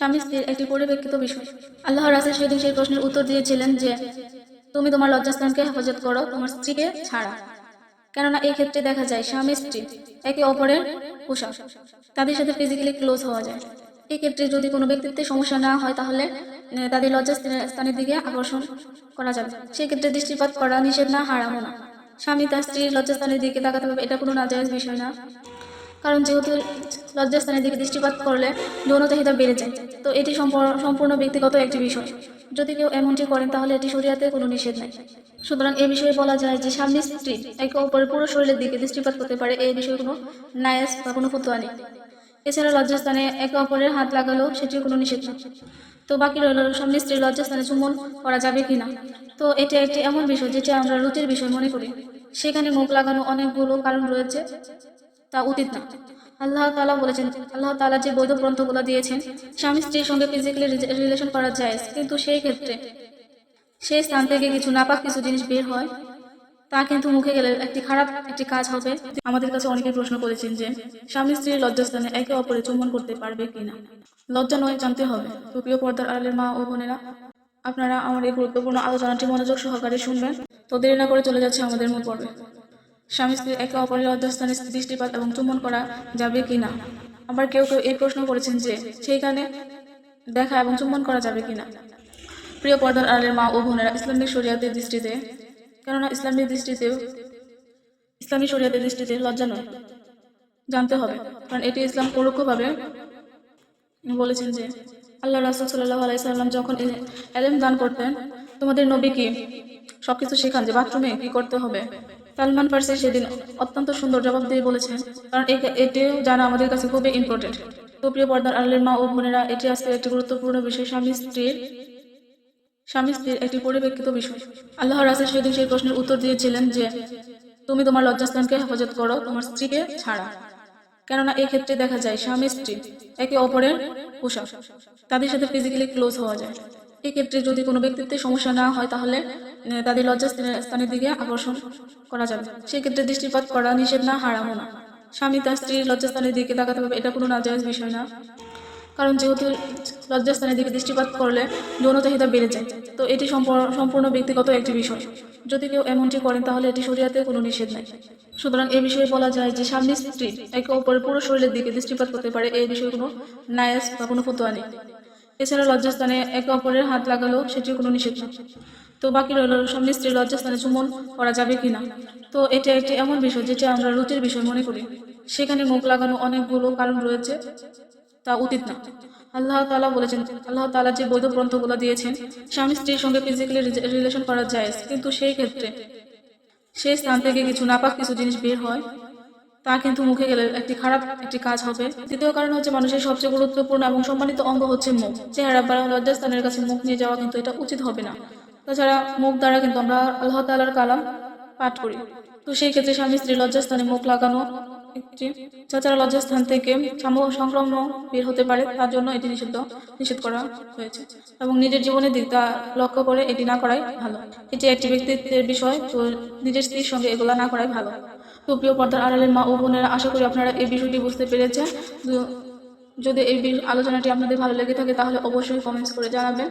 স্বামী স্ত্রীর একটি পরিপ্রেক্ষিত বিষয়। আল্লাহ রাসুল সেদিন সেই প্রশ্নের উত্তর দিয়েছিলেন যে, তুমি তোমার লজ্জাস্থানকে হেফাজত করো, তোমার স্ত্রীকে ছাড়া। কেননা ক্ষেত্রে দেখা যায় স্বামী স্ত্রী একে অপরের পোশাক তাদের সাথে ফিজিক্যালি ক্লোজ হওয়া যায়। এই ক্ষেত্রে যদি কোনো ব্যক্তিত্বের সমস্যা না হয়, তাহলে তাদের লজ্জাস্থানের স্থানের দিকে আকর্ষণ করা যাবে। সেই ক্ষেত্রে দৃষ্টিপাত করা নিষেধ না, হারামও না। স্বামী তার স্ত্রীর লজ্জাস্থানের দিকে তাকাতে হবে, এটা কোনো নাজায়জ বিষয় না। কারণ যেহেতু লজ্জাস্থানের দিকে দৃষ্টিপাত করলে যৌন চাহিদা বেড়ে যায়। তো এটি সম্পূর্ণ ব্যক্তিগত একটি বিষয়। যদি কেউ এমনটি করেন, তাহলে এটি শরীয়তে কোনো নিষেধ নাই। সুতরাং এ বিষয়ে বলা যায় যে স্বামী স্ত্রী একে অপরের পুরো শরীরের দিকে দৃষ্টিপাত করতে পারে এই বিষয়ে কোনো নায়াস বা কোনো ফতোয়া নেই। এছাড়া লজ্জাস্থানে একে অপরের হাত লাগালেও সেটিও কোনো নিষেধ নেই তো বাকি রইল স্বামী স্ত্রীর লজ্জাস্থানে চুম্বন করা যাবে কিনা? তো এটা একটি এমন বিষয় যেটা আমরা রুচির বিষয় মনে করি। সেখানে মুখ লাগানো অনেকগুলো কারণ রয়েছে, তা উচিত না। আল্লাহ তালা বলেছেন, আল্লাহ তালা যে বৈধ গ্রন্থগুলো দিয়েছেন, স্বামী স্ত্রীর সঙ্গে ফিজিক্যালি রিলেশন করা যায় কিন্তু সেই ক্ষেত্রে সেই স্থান থেকে কিছু নাপাক কিছু জিনিস বের হয়, তা কিন্তু মুখে গেলে একটি খারাপ একটি কাজ হবে। আমাদের কাছে অনেকে প্রশ্ন করেছেন যে, স্বামী স্ত্রীর লজ্জাস্থানে একে অপরে চুম্বন করতে পারবে কিনা? লজ্জা নয়, জানতে হবে। তো প্রিয় পর্দার আড়ালের মা ও বোনেরা, আপনারা আমার এই গুরুত্বপূর্ণ আলোচনাটি মনোযোগ সহকারে শুনবেন। তো দেরি না করে চলে যাচ্ছে আমাদের মূল পর্বে। স্বামী স্ত্রী একে অপরের লজ্জাস্থানে দৃষ্টিপাত এবং চুম্বন করা যাবে কিনা? আবার কেউ কেউ এই প্রশ্ন করেছেন যে, সেইখানে দেখা এবং চুম্বন করা যাবে কিনা? প্রিয় পর্দার আলের মা ও বোনেরা ইসলামিক শরিয়াতের দৃষ্টিতে, কেননা ইসলামিক দৃষ্টিতেও ইসলামী শরিয়াতের দৃষ্টিতে লজ্জা নয়। জানতে হবে, কারণ এটি ইসলাম পরোক্ষভাবে বলেছেন যে আল্লাহ রাসুল সাল্লাহ আলাইসাল্লাম যখন এলেম দান করতেন, তোমাদের নবী কি সবকিছু শেখান যে বাথরুমে কি করতে হবে? সালমান ফার্সি সেদিন অত্যন্ত সুন্দর জবাব দিয়ে বলেছেন, কারণ এটিও জানা আমাদের কাছে খুবই ইম্পর্টেন্ট তো প্রিয় পর্দার আলের মা ও বোনেরা, এটি আজকে একটি গুরুত্বপূর্ণ বিষয়। স্বামী স্ত্রীর স্বামী স্ত্রীর একটি পরিপ্রেক্ষিত বিষয়। আল্লাহ রাসুল সেদিন সেই প্রশ্নের উত্তর দিয়েছিলেন যে, তুমি তোমার লজ্জাস্থানকে হেফাজত করো, তোমার স্ত্রীকে ছাড়া। কেননা এই ক্ষেত্রে দেখা যায়, স্বামী স্ত্রী একে অপরের পোশাক তাদের সাথে ফিজিক্যালি ক্লোজ হওয়া যায়। এই ক্ষেত্রে যদি কোনো ব্যক্তিত্বের সমস্যা না হয়, তাহলে তাদের লজ্জাস্থানের স্থানের দিকে আকর্ষণ করা যাবে। সেক্ষেত্রে দৃষ্টিপাত করা নিষেধ না, হারামও না। স্বামী তার স্ত্রীর লজ্জাস্থানের দিকে তাকাতে হবে, এটা কোনো নাজায়জ বিষয় না। কারণ যেহেতু লজ্জাস্থানের দিকে দৃষ্টিপাত করলে যৌন চাহিদা বেড়ে যায়, তো এটি সম্পূর্ণ ব্যক্তিগত একটি বিষয়। যদি কেউ এমনটি করেন, তাহলে এটি শরীয়তে কোনো নিষেধ নাই। সুতরাং এ বিষয়ে বলা যায় যে, স্বামী স্ত্রী একে অপরের পুরো শরীরের দিকে দৃষ্টিপাত করতে পারে এই বিষয়ে কোনো নায়াস বা কোনো ফতোয়া নেই। এছাড়া লজ্জাস্থানে একে অপরের হাত লাগালেও সেটিও কোনো নিষেধ না। তো বাকি রইল স্বামী স্ত্রীর লজ্জাস্থানে চুম্বন করা যাবে কিনা তো এটা একটি এমন বিষয় যেটা আমরা রুচির বিষয় মনে করি। সেখানে মুখ লাগানো অনেকগুলো কারণ রয়েছে, তা উচিত না। আল্লাহ তালা বলেছেন, আল্লাহ তাআলা যে বৈধ গ্রন্থগুলো দিয়েছেন, স্বামী স্ত্রীর সঙ্গে ফিজিক্যালি রিলেশন করা যায়। কিন্তু সেই ক্ষেত্রে সেই স্থান থেকে কিছু নাপাক কিছু জিনিস বের হয় তা কিন্তু মুখে গেলে একটি খারাপ একটি কাজ হবে। দ্বিতীয় কারণ হচ্ছে মানুষের সবচেয়ে গুরুত্বপূর্ণ এবং সম্মানিত অঙ্গ হচ্ছে মুখ। চেহারা বা লজ্জাস্থানের কাছে মুখ নিয়ে যাওয়া কিন্তু এটা উচিত হবে না। তাছাড়া মুখ দ্বারা কিন্তু আমরা আল্লাহ তাআলার কালাম পাঠ করি। তো সেই ক্ষেত্রে স্বামী স্ত্রী লজ্জাস্থানে মুখ লাগানো একটি তাছাড়া লজ্জাস্থান থেকে সংক্রমণ বের হতে পারে, তার জন্য এটি নিষিদ্ধ, নিষেধ করা হয়েছে। এবং নিজের জীবনের দিকটা লক্ষ্য করে এটি না করাই ভালো। এটি একটি ব্যক্তিত্বের বিষয়, তো নিজের স্ত্রীর সঙ্গে এগুলা না করাই ভালো। তো প্রিয় পর্দার আড়ালের মা ও বোনেরা, আশা করি আপনারা এই বিষয়টি বুঝতে পেরেছেন। যদি এই আলোচনাটি আপনাদের ভালো লেগে থাকে, তাহলে অবশ্যই কমেন্টস করে জানাবেন।